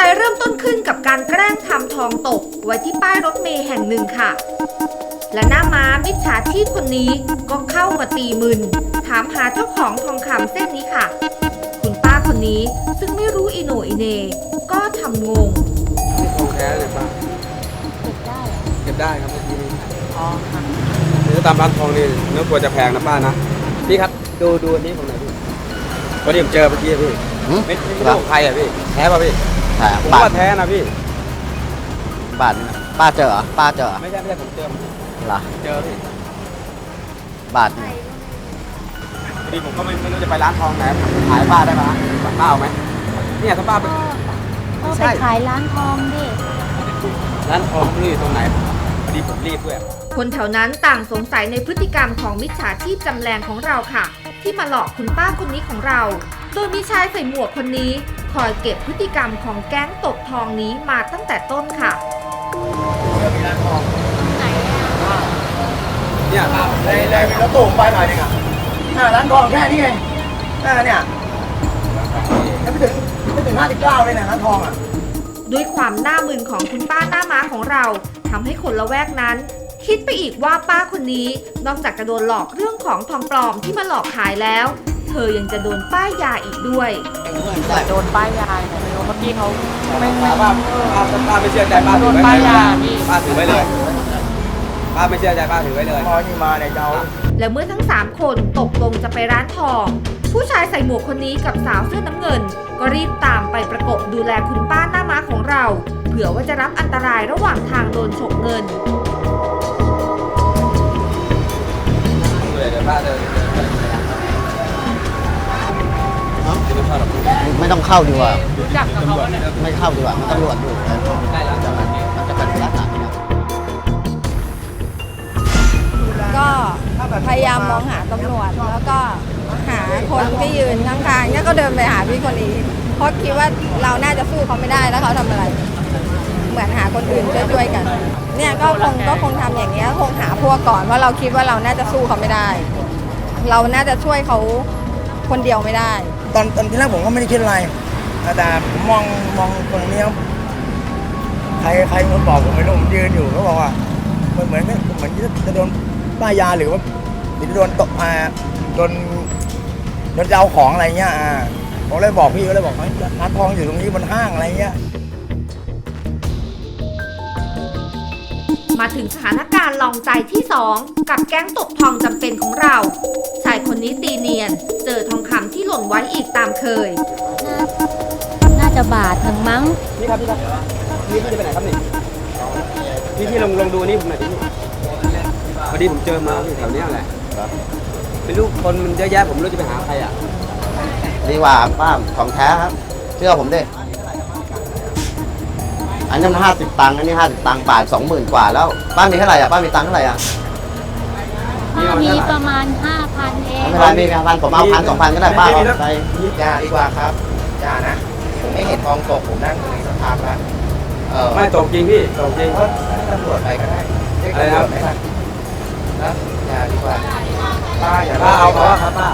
รายเริ่มต้นขึ้นกับการแกล้งทำทองตก ไว้ที่ป้ายรถเมล์แห่งหนึ่งค่ะ และหน้าม้ามิจฉาชีพคนนี้ก็เข้ามาตีมึน ถามหาเจ้าของทองคำเส้นนี้ค่ะ คุณป้าคนนี้ซึ่งไม่รู้อีโหนอีเหนก็ทำงงนี่ทองแท้เลยป้าเก็บได้เหรอเก็บได้ครับเมื่อกี้นี้อ๋อค่ะนี่ถ้าตามร้านทองนี่เนื้อกลัวจะแพงนะป้านะพี่ครับดูดูอันนี้ผมหน่อยพี่วันนี้ผมเจอเมื่อกี้พี่หืมไม่ไม่รู้ของใครอะพี่ แท้ป่ะพี่ ใช่ผมบาทว่าแท้นะพี่บาทนี่นะป้าเจอเหรอป้าเจอเหรอไม่ใช่ไม่ใช่ผมเจอเหรอเจอพี่บาทนี่พอดีผมก็ไม่ไม่รู้จะไปร้านทองไหนขายป้าได้ปะป้าเอาไหมเนี่ยถ้าป้าไป ก็ใช่ ไปขายร้านทองดิ ร้านทองที่อยู่ตรงไหนพอดีผมรีบด้วย คนแถวนั้นต่างสงสัยในพฤติกรรมของมิจฉาชีพจำแรงของเราค่ะ ที่มาหลอกคุณป้าคนนี้ของเรา โดยมีชายใส่หมวกคนนี้ คอยเก็บพฤติกรรมของแก๊งตกทองนี้มาตั้งแต่ต้นค่ะ เนี่ยในในมีรถตู้ผมไปหน่อยนึงอะหน้าร้านทองแค่นี้เองหน้าเนี่ยยังไม่ถึงไม่ถึงห้าสิบเก้าเลยนะร้านทองอะ ด้วยความหน้ามึนของคุณป้าหน้าม้าของเราทำให้คนละแวกนั้น คิดไปอีกว่าป้าคนนี้ นอกจากจะโดนหลอกเรื่องของทองปลอมที่มาหลอกขายแล้ว เธอยังจะโดนป้ายยาอีกด้วย แต่โดนป้ายยาเนี่ยไม่รู้เมื่อกี้เขาไม่ไม่ ป้าป้าป้าป้าไม่เชื่อใจป้าถือไว้ป้ายเลยยาพี่ ป้าถือไว้เลยป้าไม่เชื่อใจป้าถือไว้เลย พอนี่มาเนี่ยจะเอาและเมื่อทั้ง 3 คนตกลงจะไปร้านทอง ผู้ชายใส่หมวกคนนี้กับสาวเสื้อน้ำเงิน ก็รีบตามไปประกบดูแลคุณป้าหน้าม้าของเรา เผื่อว่าจะรับอันตรายระหว่างทางโดนฉกเงิน ต้องเข้าดีกว่า รู้จักกับเขาเนี่ยไม่เข้าดีกว่ามันตำรวจอยู่ได้แล้วมันจะเป็นลักษณะนี้ก็พยายามมองหาตำรวจ แล้วก็หาคนที่ยืนข้างๆเนี่ยก็เดินไปหาพี่คนนี้ เพราะคิดว่าเราน่าจะสู้เขาไม่ได้แล้วเขาทำอะไร เหมือนหาคนอื่นช่วยๆกัน เนี่ยก็คงก็คงทำอย่างเงี้ยคงหาพวกก่อนว่าะเราคิดว่าเราน่าจะสู้เขาไม่ได้ เราน่าจะช่วยเขาคนเดียวไม่ได้ ตอนตอนที่แรกผมก็ไม่ได้คิดอะไรแต่ผมมองมองตรงนี้ครับใครใครคนบอกผมไม่รู้ผมยืนอยู่เขาบอกว่าเหมือนเหมือนเหมือนจะโดนป้ายยาหรือว่าหรือจะโดนตกมาโดนโดนจะเอาของอะไรเงี้ยอ่าผมเลยบอกพี่ก็เลยบอกว่าร้านทองอยู่ตรงนี้บนห้างอะไรเงี้ย มาถึงสถานการณ์ลองใจที่ 2 กับแก๊งตกทองจำเป็นของเรา ชายคนนี้ตีเนียน เจอทองคำที่หล่นไว้อีกตามเคย น่าน่าจะบาทหนึ่งมั้ง นี่ครับพี่ครับ นี่พี่จะไปไหนครับนี่พี่พี่ลองลองดูนี่ผมหน่อยดิพี่พอดีผมเจอมาอยู่แถวเนี้ยแหละไม่รู้คนมันเยอะแยะผมไม่รู้จะไปหาใครอะ ดีกว่าป้าของแท้ครับ เชื่อผมดิ อันนี้ห้าสิบตังค์อันนี้ห้าสิบตังค์บาทสองหมื่นกว่าแล้ว ป้ามีเท่าไหร่อะป้ามีตังค์เท่าไหร่อะมีประมาณห้าพันเองไม่เป็นไรมีพันผมเอาพันสองพันก็ได้ป้าเอาไปอย่าดีกว่าครับอย่านะผมไม่เห็นทองตกผมนั่งตรงนี้สักพักแล้วเออไม่ตกจริงพี่ตกจริงก็ตำรวจไปก็ได้เรียกอะไรตำรนะวจไหมล่ะนะอย่าดีกว่าป้าอย่าป้าเอาเขาครับป้า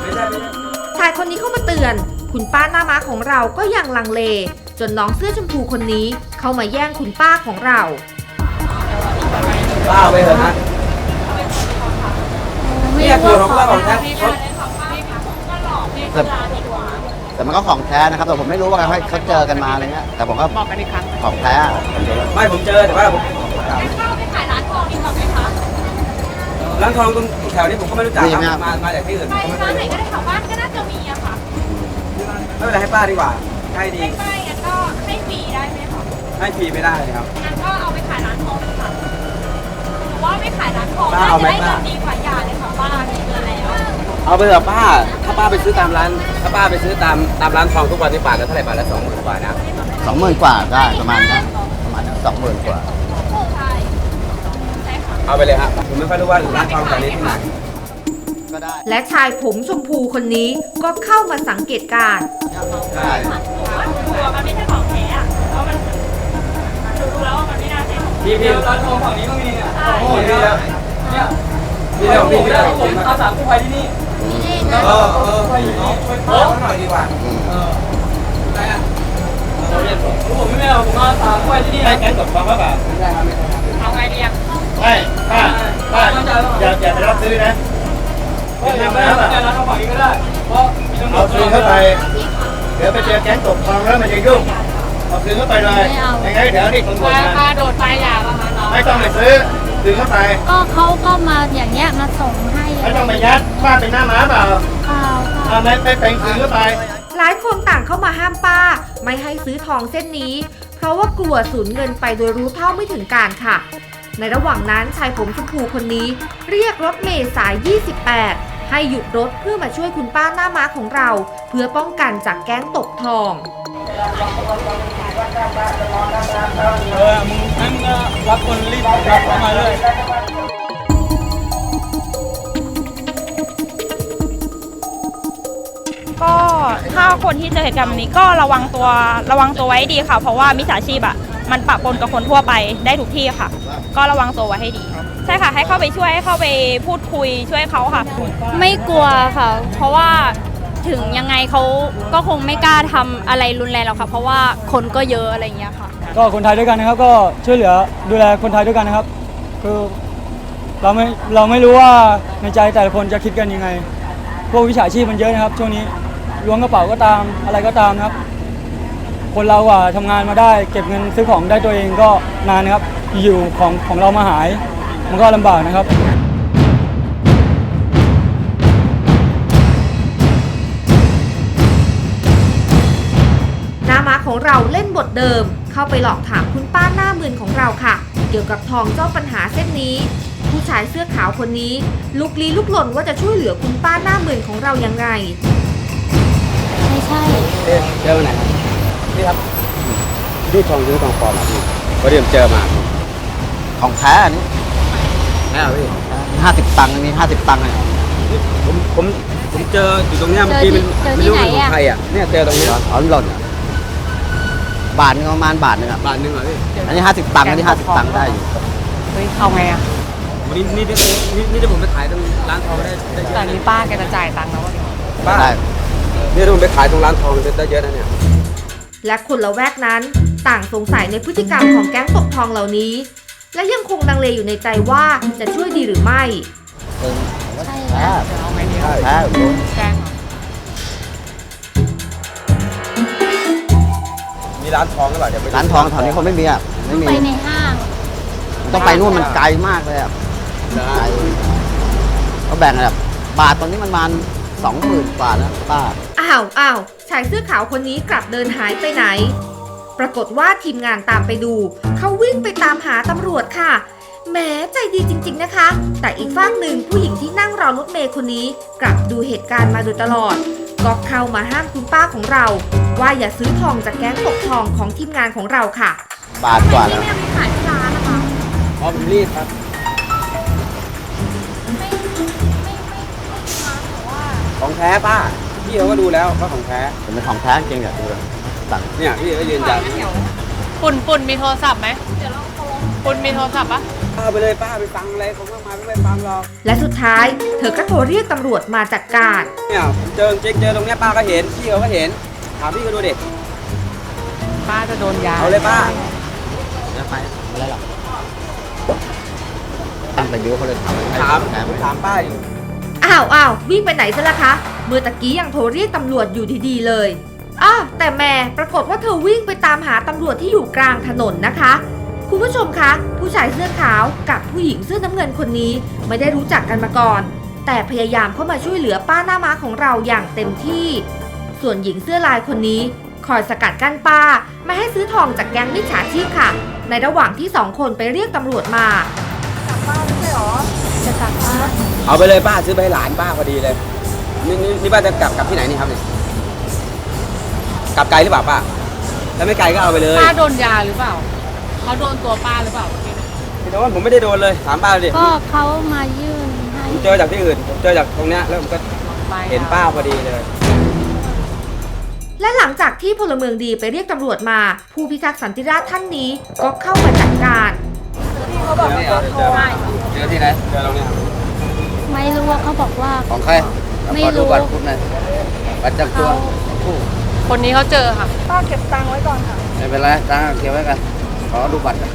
ไม่ใช่ไม่ใช่ชายคนนี้เข้ามาเตือน คุณป้าหน้าม้าของเราก็ยังลังเลจ นน้องเสื้อชมพูคนนี้เข้ามาแย่งคุณป้าของเรา ป้าเอาไปเถอะนะเนี่ยคือของป้าของแท้เขาแต่แต่มันก็ของแท้นะครับ แต่ผมไม่รู้ว่าเขาเขาเจอกันมาอะไรเงี้ยแต่ผมก็บอกกันอีกครั้งของแท้อะผมเจอไม่ผมเจอแต่ว่าผมร้านทองตรงแถวนี้ผมก็ไม่รู้จักครับมามาจากที่อื่นผมก็ไม่ร้านไหนรู้ก็ได้แถวบ้านก็น่าจะมีอะค่ะไม่เป็นไรให้ป้าดีกว่าให้ดี ใกล้ๆงั้นก็ให้ฟรีได้ไหมคะให้ฟรีไม่ได้ครับ งั้นก็เอาไปขายร้านทองเลยค่ะหรือว่าไม่ขายร้านทองป้าน่าเอาจะไหมได้เงิป้านดีกว่าอย่าเลยค่ะป้ามีเงินแล้วเอาไปเถอะป้า ถ้าป้าไปซื้อตามร้าน ถ้าป้าไปซื้อตามตามร้านทองทุกวันนี่บาทละเท่าไหร่บาทละสองหมื่นกว่านะสองหมื่นกว่าได้ประมาณนั้นประมาณสองหมื่นกว่า ใช่ ใช่ค่ะ เอาไปเลยครับผมไม่ค่อยรู้ว่าร้านทองแถวนี้ที่ไหน ก็ได้และชายผมชมพูคนนี้ก็เข้ามาสังเกตการณ์ได้หนูว่าดูอะมันไม่ใช่ของแท้อะเพราะมันหนูดูแล้วว่ามันไม่น่าใช่ของพี่พี่ร้านทองฝั่งนี้ก็มีเนี่ยใช่โอ้โหนี่แล้วเนี่ยนี่แล้วพี่แล้วผมอาสากู้ภัยที่นี่เออเออช่วยช่วยป้าหน่อยดีกว่าอืมเอออะไรอะเออผมไม่เอาผมมาตากล้วยที่นี่ให้แกตกฟังว่าแบบเอาไงดีอะไม่ป้าป้าอย่าอย่าไปรับซื้อนะ เราทำฝั่งนี้ก็ได้เพราะเอาซื้อเข้าไปเดี๋ยวไปเจอแก๊งตกทองแล้วมันจะยุ่งเอาซื้อเข้าไปเลยยังไงเดี๋ยวนี่ตำรวจปลามาปลาโดดปลาหยาประมาณนั้นไม่ต้องไปซื้อซื้อเข้าไป ก็เขาก็มาอย่างเงี้ยมาส่งให้ไม่ต้องไปยัดป้าเป็นหน้าม้าเปล่าเปล่าค่ะเอาไม่ไม่เป็นซื้อเข้าไปหลายคนต่างเข้ามาห้ามป้า ไม่ให้ซื้อทองเส้นนี้ เพราะว่ากลัวสูญเงินไปโดยรู้เท่าไม่ถึงการค่ะ ในระหว่างนั้นชายผมชมพูคนนี้ เรียกรถเมล์สาย 28 ให้หยุดรถเพื่อมาช่วยคุณป้าหน้าม้าของเรา เพื่อป้องกันจากแก๊งตกทอง เออมึงงั้นก็รับคนรีบรับเข้ามาเลย ก็ถ้าคนที่เจอเหตุการณ์แบบนี้ก็ระวังตัวระวังตัวไว้ให้ดีค่ะ เพราะว่ามิจฉาชีพอะมันปะปนกับคนทั่วไปได้ทุกที่ค่ะ ก็ระวังตัวไว้ให้ดี ใช่ค่ะ ให้เข้าไปช่วยให้เข้าไปพูดคุยช่วยเขาค่ะ ไม่กลัวค่ะ เพราะว่าถึงยังไงเขาก็คงไม่กล้าทำอะไรรุนแรงหรอกค่ะ เพราะว่าคนก็เยอะอะไรอย่างเงี้ยค่ะ ก็คนไทยด้วยกันนะครับ ก็ช่วยเหลือดูแลคนไทยด้วยกันนะครับ คือเราไม่เราไม่รู้ว่าในใจแต่ละคนจะคิดกันยังไง พวกวิชาชีพมันเยอะนะครับ ช่วงนี้ล้วงกระเป๋าก็ตามอะไรก็ตามนะครับ คนเราอะทำงานมาได้ เก็บเงินซื้อของได้ตัวเองก็นานนะครับ อยู่ของของเรามาหาย มันก็ลำบากนะครับหน้าม้าของเราเล่นบทเดิม เข้าไปหลอกถามคุณป้าหน้ามึนของเราค่ะ เกี่ยวกับทองเจ้าปัญหาเส้นนี้ ผู้ชายเสื้อขาวคนนี้ ลุกลี้ลุกลนว่าจะช่วยเหลือคุณป้าหน้ามึนของเรายังไง ไม่ใช่ เอ๊ะเจอวันไหนครับนี่ครับนี่ทองซื้อทองปลอมอะพี่พอดีผมเจอมา ของแท้อันนี้ แน่เหรอพี่ห้าสิบตังค์มีห้าสิบตังค์เลยผมผมผมเจออยู่ตรงเนี้ยเมื่อกี้มันเจอที่ไม่รู้เป็นไหนของอะใครอะเนี่ยเจอตรงนี้อ๋อหล่นอะบาทหนึงประมาณบาทหนึงอะบาทหนึงเหรอพี่อันนี้ห้าสิบตังค์อันนี้ห้าสิบตังค์ได้อยู่เฮ้ยเอาไงอะวันนี้นี่นี่นี่ที่ผมไปขายตรงร้านทองได้ได้เยแต่อะนี้ป้าแกจะจ่ายตังค์แล้ววะป้าได้นี่ถ้าผมไปขายตรงร้านทองได้เยอะนะเนี่ย และคนละแวกนั้น ต่างสงสัยในพฤติกรรมของแก๊งตกทองเหล่านี้ และยังคงลังเลอยู่ในใจว่าจะช่วยดีหรือไม่เออใช่แท้เอาไงดีแท้โดนแจ้งเหรอมีร้านทองหรือเปล่าเดี๋ยวไปดูร้านทองแถวนี้เขาไม่มีอะไม่มีไปในห้างต้องไปนู่นมันไกลมากเลยอะเหรอไกลเขาแบ่งแบบบาทตอนนี้มันประมาณสองหมื่นกว่านะป้าอ้าวอ้าวชายเสื้อขาวคนนี้กลับเดินหายไปไหน ปรากฏว่าทีมงานตามไปดู เขาวิ่งไปตามหาตำรวจค่ะแหมใจดีจริงๆนะคะ แต่อีกฝากหนึ่งผู้หญิงที่นั่งรอรถเมย์คนนี้ กลับดูเหตุการณ์มาโดยตลอด ก็เข้ามาห้ามคุณป้าของเรา ว่าอย่าซื้อทองจากแก๊งตกทองของทีมงานของเราค่ะบาทกว่าแล้วขายที่ร้านนะคะอ๋อผมรีบครับของแท้ป้าพี่เขาก็ดูแล้วว่าของแท้เป็นของแท้จริงอะดูเลย สั่งเนี่ยพี่ก็ยืนยันปุ่นปุ่นมีโทรศัพท์ไหมปุ่นมีโทรศัพท์ปะป้าไปเลยป้าไปฟังอะไรเขาก็มาไม่ฟังหรอกและสุดท้ายเธอก็โทรเรียกตำรวจมาจัดการเนี่ยผมเจอจริงเจอตรงเนี้ยป้าก็เห็นพี่เขาก็เห็นถามพี่ก็ดูดิป้าจะโดนยาเอาเลยป้าแล้วไปอะไรหรอกตั้งไปบิ้วเขาเลยถามถามแท้ไหผมมถามป้าอยู่อ้าวอ้าววิ่งไปไหนซะละคะเมื่อตะกี้ยังโทรเรียกตำรวจอยู่ดีๆเลย อ้าวแต่แม่ปรากฏว่าเธอวิ่งไปตามหาตำรวจที่อยู่กลางถนนนะคะ คุณผู้ชมคะ ผู้ชายเสื้อขาวกับผู้หญิงเสื้อน้ำเงินคนนี้ไม่ได้รู้จักกันมาก่อน แต่พยายามเข้ามาช่วยเหลือป้าหน้าม้าของเราอย่างเต็มที่ ส่วนหญิงเสื้อลายคนนี้ คอยสกัดกั้นป้า ไม่ให้ซื้อทองจากแก๊งมิจฉาชีพค่ะ ในระหว่างที่สองคนไปเรียกตำรวจมาจะกลับบ้านเอาไปเลยป้าซื้อไปให้หลานป้าพอดีเลย นี่นี่นี่ป้าจะกลับกลับที่ไหนนี่ครับเนี่ย กลับไกลหรือเปล่าป้าถ้าไม่ไกลก็เอาไปเลยป้าโดนยาหรือเปล่าเขาโดนตัวป้าหรือเปล่าพี่โดนผมไม่ได้โดนเลยถามป้าเลยก็เขามายื่นให้ผมเจอจากที่อื่นผมเจอจากตรงเนี้ยแล้วผมก็เห็นป้าพอดีเลยและหลังจากที่พลเมืองดีไปเรียกตำรวจมา ผู้พิทักษ์สันติราษฎร์ท่านนี้ก็เข้ามาจัดการเขาบอกว่าเจอเจอที่ไหนเจอตรงเนี้ยไม่รู้ว่าเขาบอกว่าของใครไม่ขอดูรู้บัตรคุณหน่อยบัตรประจำตัวเขา คนนี้เขาเจอค่ะ ป้าเก็บตังค์ไว้ก่อนค่ะ ไม่เป็นไรตังค์เก็บไว้กัน ขอดูบัตรกัน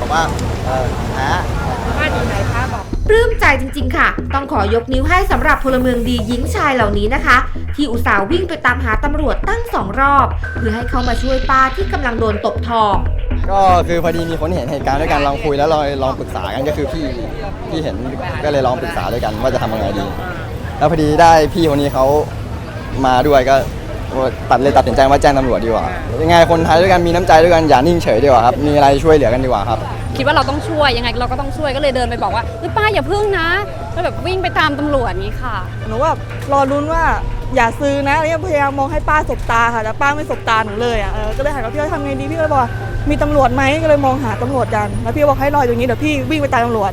บอกว่าเออหาปลื้มใจจริงๆ ค่ะ ต้องขอยกนิ้วให้สำหรับพลเมืองดีหญิงชายเหล่านี้นะคะ ที่อุตส่าห์วิ่งไปตามหาตำรวจตั้งสองรอบ เพื่อให้เขามาช่วยป้าที่กำลังโดนตบทอง ก็คือพอดีมีคนเห็นเหตุการณ์ด้วยกันลองคุยแล้วลองลองปรึกษากันก็คือพี่พี่เห็นก็เลยลองปรึกษาด้วยกันว่าจะทำยังไงดี แล้วพอดีได้พี่คนนี้เขามาด้วยก็ตัดเลยตัดสินใจว่าแจ้งตำรวจดีกว่ายังไงคนไทยด้วยกันมีน้ำใจด้วยกันอย่านิ่งเฉยดีกว่าครับมีอะไรช่วยเหลือกันดีกว่าครับ คิดว่าเราต้องช่วยยังไงเราก็ต้องช่วยก็เลยเดินไปบอกว่าเฮ้ยป้าอย่าพึ่งนะแล้วแบบวิ่งไปตามตำรวจนี้ค่ะ หนูแบบรอลุ้นว่าอย่าซื้อนะอะไรเงี้ยพยายามมองให้ป้าสบตาค่ะแต่ป้าไม่สบตาหนูเลยอะเออก็เลยหันมาพี่ว่าทำไงดีพี่ก็เลยบอกว่ามีตำรวจไหมก็เลยมองหาตำรวจกันแล้วพี่บอกให้รออยู่อย่างนี้เดี๋ยวพี่วิ่งไปตามตำรวจ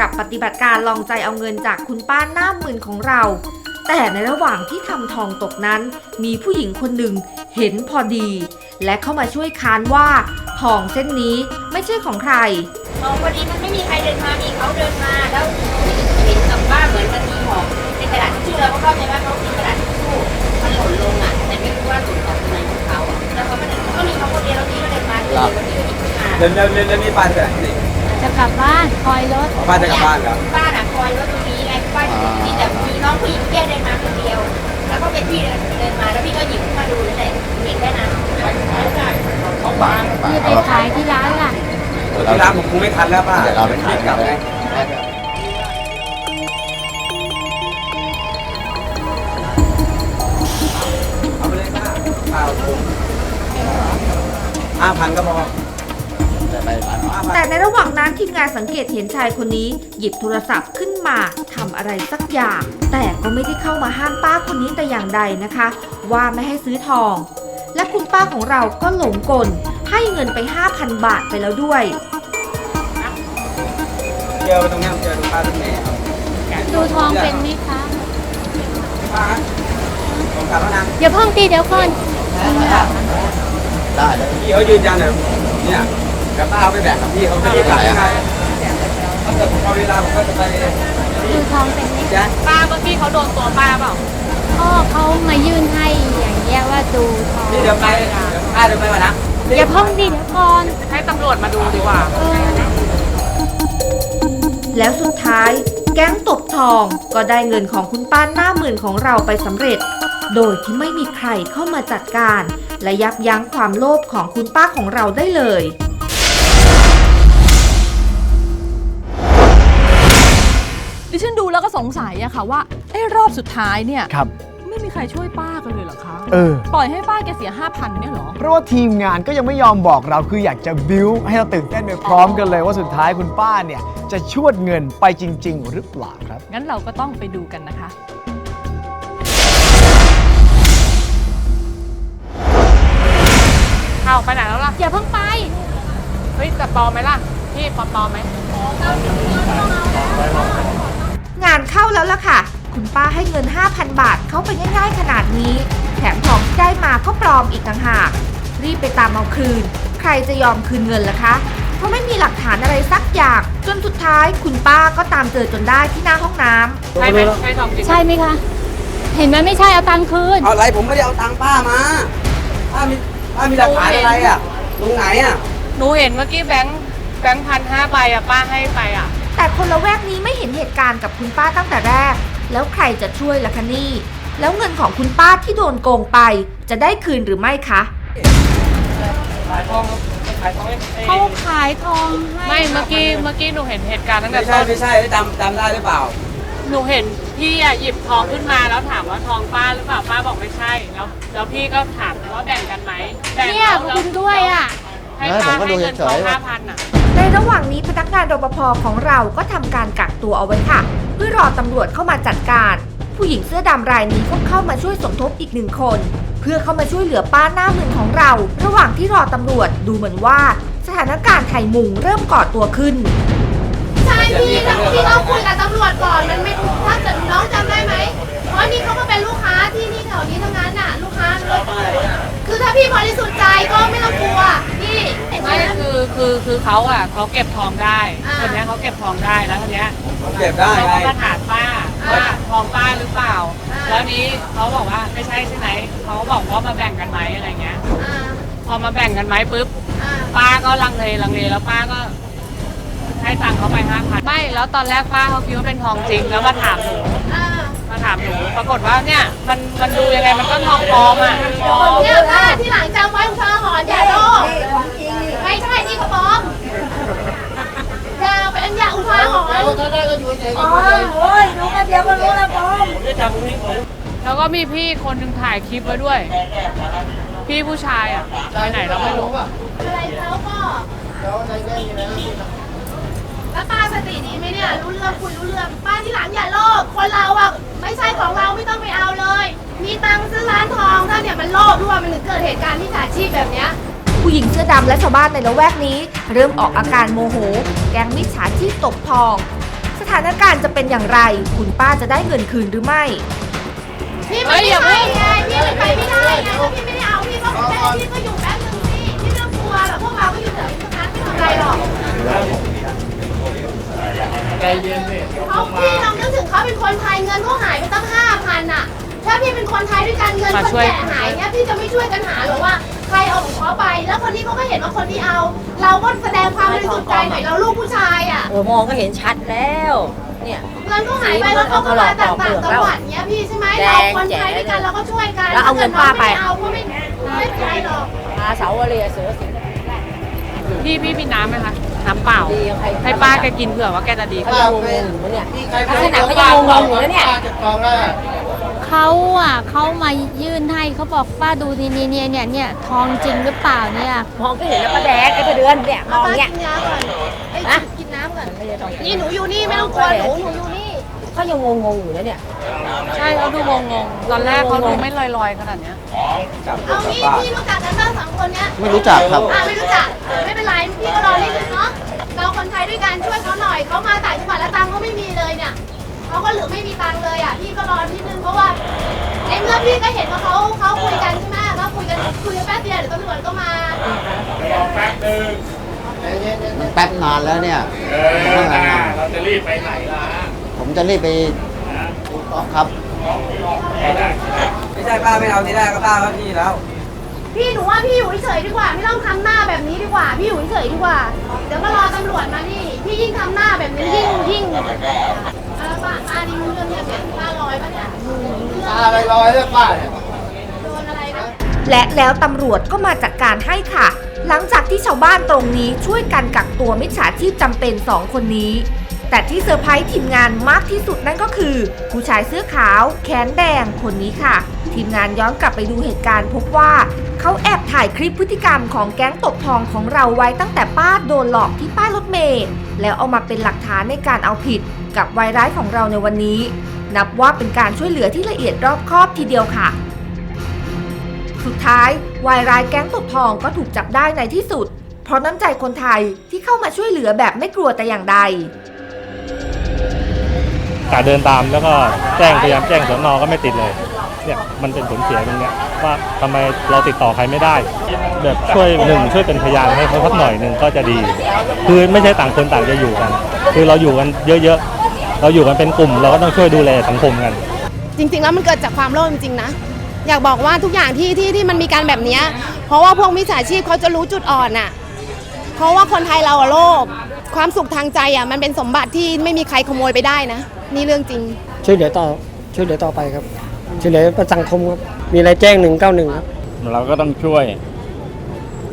กับปฏิบัติการลองใจเอาเงินจากคุณป้าหน้าหมื่นของเรา แต่ในระหว่างที่ทำทองตกนั้น มีผู้หญิงคนหนึ่งเห็นพอดี และเข้ามาช่วยค้านว่าทองเส้นนี้ไม่ใช่ของใครมองพอดีมันไม่มีใครเดินมามีเขาเดินมาแล้วเห็นกับว่าเหมือนมันมีหอกในกระดาษทิชชู่เราก็เข้าใจว่าเขามีกระดาษทิชชู่มันหล่นลงอะแต่ไม่รู้ว่าหล่นจากไหนของเขาอะแล้วเขาก็เดินก็มีเขาคนเดียวแล้วพี่ก็เดินมาพี่ก็เดินมาพี่ก็หยิบขึ้นมาเดินเดินเดินเดินนี่ป้าจะไปไหนนี่ จะกลับบ้านคอยรถอ๋อป้าจะกลับบ้านเหรอบ้านอะคอยรถตรงนี้ไงบ้านอยู่ตรงนี้แต่มีน้องผู้หญิงแค่เดินมาคนเดียว แล้วก็เป็นพี่เดินเดินมาแล้วพี่ก็หยิบขึ้นมาดูเลยแต่เห็นแค่นั้นของบาทคือไปขายที่ร้านล่ะที่ร้านผมคงไม่ทันแล้วป้าเดี๋ยวเราไปขายกลับไงเอาไปเลยป้าป้าเอาผมห้าพันก็พอ ไปร้านห้าพันแต่ในระหว่างนั้นทีมงานสังเกตเห็นชายคนนี้ หยิบโทรศัพท์ขึ้นมาทำอะไรสักอย่าง แต่ก็ไม่ได้เข้ามาห้ามป้าคนนี้แต่อย่างใดนะคะ ว่าไม่ให้ซื้อทอง และคุณป้าของเราก็หลงกล ให้เงินไป 5,000 บาทไปแล้วด้วย เจอไปตรงเนี้ยเจอตรงป้าตรงนี้ดูทองเป็นไหมคะป้าผมกลับแล้วนะอย่าเพิ่งตีเดี๋ยวก่อน ได้เลยพี่เขายืนยันเลยเนี่ย กับป้าเอาไปแบ่งกับพี่เขาไม่ได้กลับยังไงถ้าเกิดผมเอาเวลาผมก็จะไปดูทองเป็นไหมแจ๊คป้าเมื่อกี้เขาโดนตัวป้าเปล่าพ่อเขามายื่นให้อย่างเงี้ยว่าดูทองพี่เดี๋ยวไปเดี๋ยวป้าเดี๋ยวไปก่อนนะอย่าเพิ่งตีเดี๋ยวก่อนให้ตำรวจมาดูดีกว่า แล้วสุดท้าย แก๊งตบทองก็ได้เงินของคุณป้าหน้าหมื่นของเราไปสำเร็จ โดยที่ไม่มีใครเข้ามาจัดการ และยับยั้งความโลภของคุณป้าของเราได้เลย ดิฉันดูแล้วก็สงสัยอะค่ะว่าไอ้รอบสุดท้ายเนี่ยครับ ไม่มีใครช่วยป้ากันเลยเหรอคะ เออ ปล่อยให้ป้าแกเสีย 5,000เนี่ยเหรอ เพราะว่าทีมงานก็ยังไม่ยอมบอกเราคืออยากจะบิวให้เราตื่นเต้นไปพร้อมกันเลยว่าสุดท้ายคุณป้าเนี่ย จะชวดเงินไปจริง ๆ หรือเปล่าครับ งั้นเราก็ต้องไปดูกันนะคะ เอาไปไหนแล้วล่ะ อย่าเพิ่งไป เฮ้ยแต่ปลอมไหมล่ะ พี่ปลอมปลอมไหมงานเข้าแล้วล่ะค่ะ คุณป้าให้เงิน 5,000 บาทเข้าไปง่ายๆขนาดนี้ แถมทองที่ได้มาก็ปลอมอีกต่างหาก รีบไปตามเอาคืน ใครจะยอมคืนเงินล่ะคะ เพราะไม่มีหลักฐานอะไรสักอย่าง จนสุดท้ายคุณป้าก็ตามเจอจนได้ที่หน้าห้องน้ำ ใช่ไหมใช่ทองจริงไหม ใช่ไหมคะ เห็นไหมไม่ใช่เอาตังค์คืน เอาอะไรผมไม่ได้เอาตังค์ป้ามา ป้ามีป้ามีหลักฐานอะไรอะตรงไหนอะ หนูเห็นเมื่อกี้แบงค์แบงค์พันห้าใบอะป้าให้ไปอะแต่คนละแวกนี้ไม่เห็นเห ตุการณ์กับคุณป้าตั้งแต่แรก แล้วใครจะช่วยล่ะคะนี่ แล้วเงินของคุณป้าที่โดนโกงไป จะได้คืนหรือไม่คะ ขายทองขายทองเขาขายทองให้ไม่เมื่อกี้เมื่อกี้หนูเห็นเหตุการณ์ตั้งแต่ไม่ใช่ต้นไม่ใช่จำจำได้หรือเปล่า หนูเห็นพี่อะหยิบทองขึ้นมาแล้วถามว่าทองป้าหรือเปล่าป้าบอกไม่ใช่แล้วแล้วพี่ก็ถามว่าแบ่งกันไหมแบ่งเนี่ยแล้วคุณด้วยอะให้เออผป้ามก็ดูให้เงินเฉทองยๆว่าห้าพันอะ ในระหว่างนี้พนักงานรปภของเราก็ทำการกักตัวเอาไว้ค่ะ เพื่อรอตำรวจเข้ามาจัดการ ผู้หญิงเสื้อดำรายนี้ก็เข้ามาช่วยสมทบอีกหนึ่งคน เพื่อเข้ามาช่วยเหลือป้าหน้ามึนของเรา ระหว่างที่รอตำรวจดูเหมือนว่า สถานการณ์ไทยมุงเริ่มก่อตัวขึ้นใช่พี่พี่ต้องคุยกับตำรวจก่อนมันไม่ถ้าเกิดน้องจำได้ไหมเพราะนี่เขาก็เป็นลูกค้าที่นี่แถวนี้ทั้งนั้นน่ะ ลูกค้ารถคือถ้าพี่บริสุทธิ์ใจก็ไม่ต้องกลัว ไม่คือคือคือเขาอะเขาเก็บทองได้อ่าคนเนี้ยเขาเก็บทองได้แล้วคนเนี้ยเก็บได้เขาไง ก็มาถามป้าว่าทองป้าหรือเปล่า แล้วนี้เขาบอกว่าไม่ใช่ใช่ไหมเขาบอกว่ามาแบ่งกันไหมอะไรเงี้ยอ่าพอมาแบ่งกันไหมปุ๊บอ่าป้าก็ลังเลลังเลแล้วป้าก็ ให้ตังค์เขาไปห้าพันไม่แล้วตอนแรกป้าเขาคิดว่าเป็นทองจริงแล้วมาถามหนู อ่ามา ถามหนูปรากฏว่าเนี่ยมันมันดูยังไงมันก็ทองปลอมอะเนี่ยป้าที่หลังจำไว้อุทาหรณ์อย่าโลภไม่ใช่นี่กระป๋อมอย่าเป็นอย่าอุทาหรณ์อ๋อโอ้ยดูกันเดียวก็รู้แล้วปอมแล้วก็มีพี่คนหนึ่งถ่ายคลิปไว้ด้วย พี่ผู้ชายอะไปไหนเราไม่รู้อะไรเขาก็แล้วป้า สติดีไหมเนี่ยรู้เรื่องคุยรู้เรื่องป้าที่หลังอย่าโลภคนเราอะไม่ใช่ของเราไม่ต้องไปเอาเลย มีตังค์ซื้อร้านทองถ้าเนี่ยมันโลภด้วยมันถึงเกิดเหตุการณ์ที่ขาชีพแบบเนี้ยผู้หญิงเสื้อดำและชาวบ้านในละแวกนี้ เริ่มออกอาการโมโห แก๊งมิจฉาชีพตบทอง สถานการณ์จะเป็นอย่างไร คุณป้าจะได้เงินคืนหรือไม่พี่ไม่ได้ให้ไงพี่ไม่ไปไม่ได้ไงถ้าพี่ไม่ได้เอาพี่ก็แค่พี่ก็อยู่แป๊บนึงสิพี่ไม่ต้องกลัวหรอกพวกเราก็อยู่แถวนี้ทั้งนั้นไม่ทำอะไรหรอก เขาพี่ลองนึกถึงเขาเป็นคนไทยเงินเขาหายไปตั้งห้าพันอะ ถ้าพี่เป็นคนไทยด้วยกันเงินมาคนช่วย แก่หายเนี่ยพี่จะไม่ช่วยกันหาหรอว่าใครเอาของเขาไป แล้วคนนี้เขาก็เห็นว่าคนนี้เอา เราก็แสดงความบริสุทธิ์ใจหน่อยเราลูกผู้ชายอะ โอ้มองก็เห็นชัดแล้ว เนี่ย เงินเขาหายไปแล้วเขาก็มาจากต่างจังหวัดเนี้ยพี่ใช่ไหมเราคนไทยด้วยกันเราก็ช่วยกันแล้วเอาเงินป้าไปถ้เกิดน้องม่เอาก็ไม่ไม่เป็นไรหรอก อาเสาวเรียเสือสิง พี่พี่มีน้ำไหมคะ น้ำเปล่า ให้ป้าแกกินเผื่อว่าแกจะดีขึ้นงงๆอยู่เนี่ยขนาดเขายังงงๆอยู่แล้วเนี่ยเขาอะเขามายื่นให้เขาบอกป้าดูทีนี้เนี่ยเนี่ยเนี่ยทองจริงหรือเปล่าเนี่ยมองก็เห็นแล้วก็แดกก็จะเดือนเนี่ยมองเนี่ย กินน้ำก่อนเอ้ยกินน้ำก่อนนี่หนูอยู่นี่ไม่ต้องกลัวหนูหนูอยู่นี่ เขายังงงๆอยู่แล้วเนี่ย ใช่เขาดูงงงๆตอนแรกเขาดูไม่ลอยๆขนาดเนี้ย เอางี้พี่รู้จักกันบ้างสองคนเนี้ยไม่รู้จักครับ อ่าไม่รู้จักไม่เป็นไรพี่ก็รอนิดนึงเนาะเราคนไทยด้วยกันช่วยเขาหน่อยเขามาต่างจังหวัดแล้วตังค์เขาไม่มีเลยเนี่ยเขาก็เหลือไม่มีตังค์เลยอะพี่ก็รอนิดนึงเพราะว่าในเมื่อพี่ก็เห็นว่าเขาเขาคุยกันใช่ไหมเขาคุยกันคุยกันแป๊บเดียวเดี๋ยวตำรวจก็มามันแป๊บนานแล้วเนี่ย เราจะรีบไปไหนล่ะผม จะรีบไปครับ ไม่ใช่ป้าไม่เอาที่แรกก็ป้าก็ที่แล้ว พี่หนูว่าพี่อยู่เฉยๆดีกว่า ไม่ต้องทำหน้าแบบนี้ดีกว่า พี่อยู่เฉยๆดีกว่า เดี๋ยวก็รอตำรวจมานี่ พี่ยิ่งทำหน้าแบบนี้ยิ่งยิ่งอ่าป้าป้านี่รู้เรื่องเนี่ยเนี่ยป้าลอยปะเนี่ยป้าไปลอยเรื่องป้าเนี่ยโดนอะไรนะ และแล้วตำรวจก็มาจัดการให้ค่ะ หลังจากที่ชาวบ้านตรงนี้ช่วยกันกักตัวมิจฉาชีพจำเป็น 2 คนนี้ แต่ที่เซอร์ไพรส์ทีมงานมากที่สุดนั่นก็คือ ผู้ชายเสื้อขาวแขนแดงคนนี้ค่ะ ทีมงานย้อนกลับไปดูเหตุการณ์พบว่าเขาแอบถ่ายคลิปพฤติกรรมของแก๊งตบทองของเราไว้ตั้งแต่ป้าโดนหลอกที่ป้ายรถเมล์แล้วเอามาเป็นหลักฐานในการเอาผิดกับวายร้ายของเราในวันนี้ นับว่าเป็นการช่วยเหลือที่ละเอียดรอบคอบทีเดียวค่ะ สุดท้ายวายร้ายแก๊งตบทองก็ถูกจับได้ในที่สุด เพราะน้ำใจคนไทยที่เข้ามาช่วยเหลือแบบไม่กลัวแต่อย่างใด กาเดินตามแล้วก็แจ้งพยายามแจ้งสนก็ไม่ติดเลยเนี่ยมันเป็นผลเสียตรงเนี้ยว่าทำไมเราติดต่อใครไม่ได้ แบบช่วยหนึ่งช่วยเป็นพยานให้เขาสักหน่อยหนึ่งก็จะดี คือไม่ใช่ต่างคนต่างจะอยู่กัน คือเราอยู่กันเยอะๆ เราอยู่กันเป็นกลุ่ม เราก็ต้องช่วยดูแลสังคมกัน จริง ๆ แล้วมันเกิดจากความโลภจริงๆนะอยากบอกว่าทุกอย่างที่ที่ที่มันมีการแบบนี้เพราะว่าพวกมิจฉาชีพเขาจะรู้จุดอ่อนน่ะ เพราะว่าคนไทยเราอะโลภความสุขทางใจอะมันเป็นสมบัติที่ไม่มีใครขโมยไปได้นะ นี่เรื่องจริง ช่วยเหลือต่อช่วยเหลือต่อไปครับช่วยเหลือประสังคมครับมีอะไรแจ้งหนึ่งเก้าหนึ่งครับ เราก็ต้องช่วย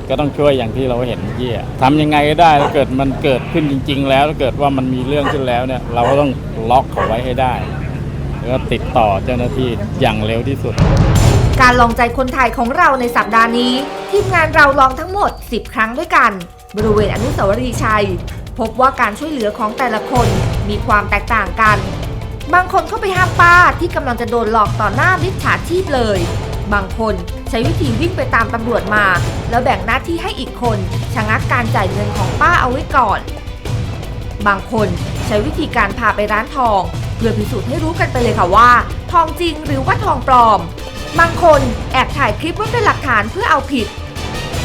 ก็ต้องช่วยอย่างที่เราเห็เมื่อกี้อะทำยังไงก็ได้ถ้าเกิดมันเกิดขึ้นจริง ๆ แล้วถ้าเกิดว่ามันมีเรื่องขึ้นแล้วเนี่ย เราก็ต้องล็อกเขาไว้ให้ได้ แล้วก็ติดต่อเจ้าหน้าที่อย่างเร็วที่สุด การลองใจคนไทยของเราในสัปดาห์นี้ ทีมงานเราลองทั้งหมด 10 ครั้งด้วยกัน บริเวณอนุสาวรีย์ชัย พบว่าการช่วยเหลือของแต่ละคนมีความแตกต่างกัน บางคนเข้าไปห้ามป้าที่กำลังจะโดนหลอกต่อหน้ามิจฉาชีพเลย บางคนใช้วิธีวิ่งไปตามตำรวจมา แล้วแบ่งหน้าที่ให้อีกคนชะงักการจ่ายเงินของป้าเอาไว้ก่อน บางคนใช้วิธีการพาไปร้านทอง เพื่อพิสูจน์ให้รู้กันไปเลยค่ะว่า ทองจริงหรือว่าทองปลอม บางคนแอบถ่ายคลิปไว้เป็นหลักฐานเพื่อเอาผิด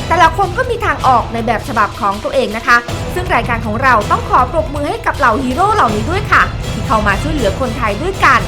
แต่ละคนก็มีทางออกในแบบฉบับของตัวเองนะคะ ซึ่งรายการของเราต้องขอปรบมือให้กับเหล่าฮีโร่เหล่านี้ด้วยค่ะ ที่เข้ามาช่วยเหลือคนไทยด้วยกัน